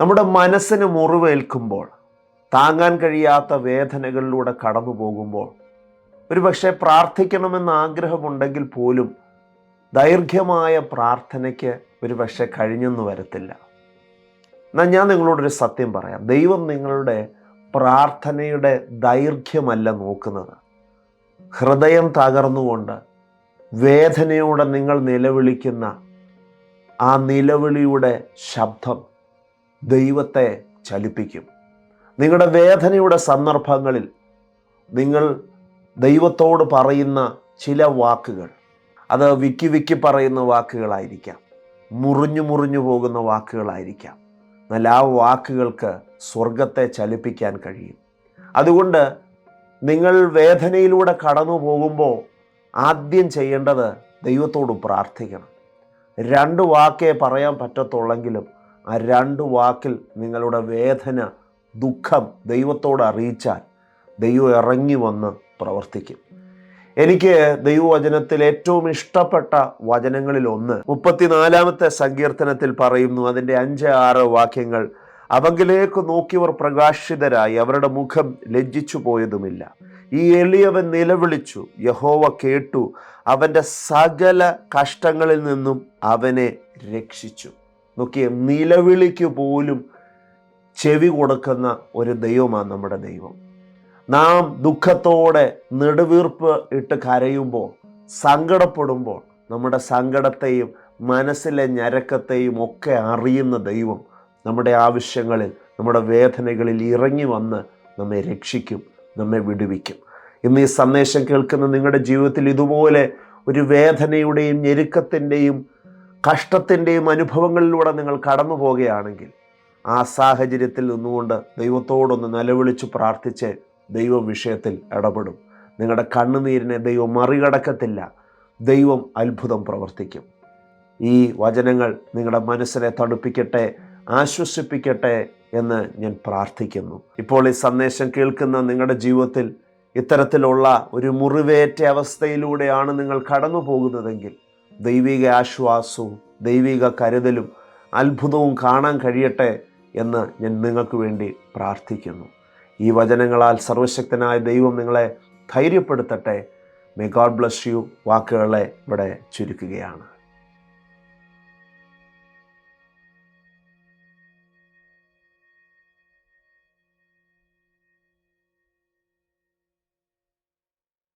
നമ്മുടെ മനസ്സിന് മുറിവേൽക്കുമ്പോൾ താങ്ങാൻ കഴിയാത്ത വേദനകളിലൂടെ കടന്നു പോകുമ്പോൾ ഒരു പക്ഷേ പ്രാർത്ഥിക്കണമെന്ന് ആഗ്രഹമുണ്ടെങ്കിൽ പോലും ദൈർഘ്യമായ പ്രാർത്ഥനയ്ക്ക് ഒരു പക്ഷേ കഴിഞ്ഞെന്ന് വരത്തില്ല. എന്നാൽ ഞാൻ നിങ്ങളോടൊരു സത്യം പറയാം. ദൈവം നിങ്ങളുടെ പ്രാർത്ഥനയുടെ ദൈർഘ്യമല്ല നോക്കുന്നത്. ഹൃദയം തകർന്നുകൊണ്ട് വേദനയോടെ നിങ്ങൾ നിലവിളിക്കുന്ന ആ നിലവിളിയുടെ ശബ്ദം ദൈവത്തെ ചലിപ്പിക്കും. നിങ്ങളുടെ വേദനയുടെ സന്ദർഭങ്ങളിൽ നിങ്ങൾ ദൈവത്തോട് പറയുന്ന ചില വാക്കുകൾ അത് വിക്കി വിക്കി പറയുന്ന വാക്കുകളായിരിക്കാം. മുറിഞ്ഞു മുറിഞ്ഞു പോകുന്ന വാക്കുകളായിരിക്കാം. എന്നാൽ ആ വാക്കുകൾക്ക് സ്വർഗത്തെ ചലിപ്പിക്കാൻ കഴിയും. അതുകൊണ്ട് നിങ്ങൾ വേദനയിലൂടെ കടന്നു പോകുമ്പോൾ ആദ്യം ചെയ്യേണ്ടത് ദൈവത്തോട് പ്രാർത്ഥിക്കണം. രണ്ട് വാക്കേ പറയാൻ പറ്റത്തുള്ളെങ്കിലും ആ രണ്ട് വാക്കിൽ നിങ്ങളുടെ വേദന ദുഃഖം ദൈവത്തോട് അറിയിച്ചാൽ ദൈവം ഇറങ്ങി വന്ന് പ്രവർത്തിക്കും. എനിക്ക് ദൈവവചനത്തിൽ ഏറ്റവും ഇഷ്ടപ്പെട്ട വചനങ്ങളിൽ ഒന്ന് മുപ്പത്തിനാലാമത്തെ സങ്കീർത്തനത്തിൽ പറയുന്നു അതിന്റെ അഞ്ച് ആറ് വാക്യങ്ങൾ അവങ്കിലേക്ക് നോക്കിയവർ പ്രകാശിതരായി അവരുടെ മുഖം ലജ്ജിച്ചു പോയതുമില്ല. ഈ എളിയവൻ നിലവിളിച്ചു യഹോവ കേട്ടു അവന്റെ സകല കഷ്ടങ്ങളിൽ നിന്നും അവനെ രക്ഷിച്ചു. നോക്കിയ നിലവിളിക്ക് പോലും ചെവി കൊടുക്കുന്ന ഒരു ദൈവമാണ് നമ്മുടെ ദൈവം. നാം ദുഃഖത്തോടെ നെടുവീർപ്പ് ഇട്ട് കരയുമ്പോൾ സങ്കടപ്പെടുമ്പോൾ നമ്മുടെ സങ്കടത്തെയും മനസ്സിലെ ഞരക്കത്തെയും ഒക്കെ അറിയുന്ന ദൈവം നമ്മുടെ ആവശ്യങ്ങളിൽ നമ്മുടെ വേദനകളിൽ ഇറങ്ങി വന്ന് നമ്മെ രക്ഷിക്കും നമ്മെ വിടുവിക്കും. ഇന്ന് ഈ സന്ദേശം കേൾക്കുന്ന നിങ്ങളുടെ ജീവിതത്തിൽ ഇതുപോലെ ഒരു വേദനയുടെയും ഞെരുക്കത്തിന്റെയും കഷ്ടത്തിന്റെയും അനുഭവങ്ങളിലൂടെ നിങ്ങൾ കടന്നു പോകുകയാണെങ്കിൽ ആ സാഹചര്യത്തിൽ നിന്നുകൊണ്ട് ദൈവത്തോടൊന്ന് നിലവിളിച്ച് പ്രാർത്ഥിച്ച് ദൈവം വിഷയത്തിൽ ഇടപെടും. നിങ്ങളുടെ കണ്ണുനീരിനെ ദൈവം മറികടക്കത്തില്ല. ദൈവം അത്ഭുതം പ്രവർത്തിക്കും. ഈ വചനങ്ങൾ നിങ്ങളുടെ മനസ്സിനെ തണുപ്പിക്കട്ടെ ആശ്വസിപ്പിക്കട്ടെ എന്ന് ഞാൻ പ്രാർത്ഥിക്കുന്നു. ഇപ്പോൾ ഈ സന്ദേശം കേൾക്കുന്ന നിങ്ങളുടെ ജീവിതത്തിൽ ഇത്തരത്തിലുള്ള ഒരു മുറിവേറ്റ അവസ്ഥയിലൂടെയാണ് നിങ്ങൾ കടന്നു പോകുന്നതെങ്കിൽ ദൈവിക ആശ്വാസവും ദൈവിക കരുതലും അത്ഭുതവും കാണാൻ കഴിയട്ടെ എന്ന് ഞാൻ നിങ്ങൾക്ക് വേണ്ടി പ്രാർത്ഥിക്കുന്നു. ഈ വചനങ്ങളാൽ സർവശക്തനായ ദൈവം നിങ്ങളെ ധൈര്യപ്പെടുത്തട്ടെ. മേ ഗോഡ് ബ്ലസ് യു വാക്കുകളെ ഇവിടെ ചുരുക്കുകയാണ്.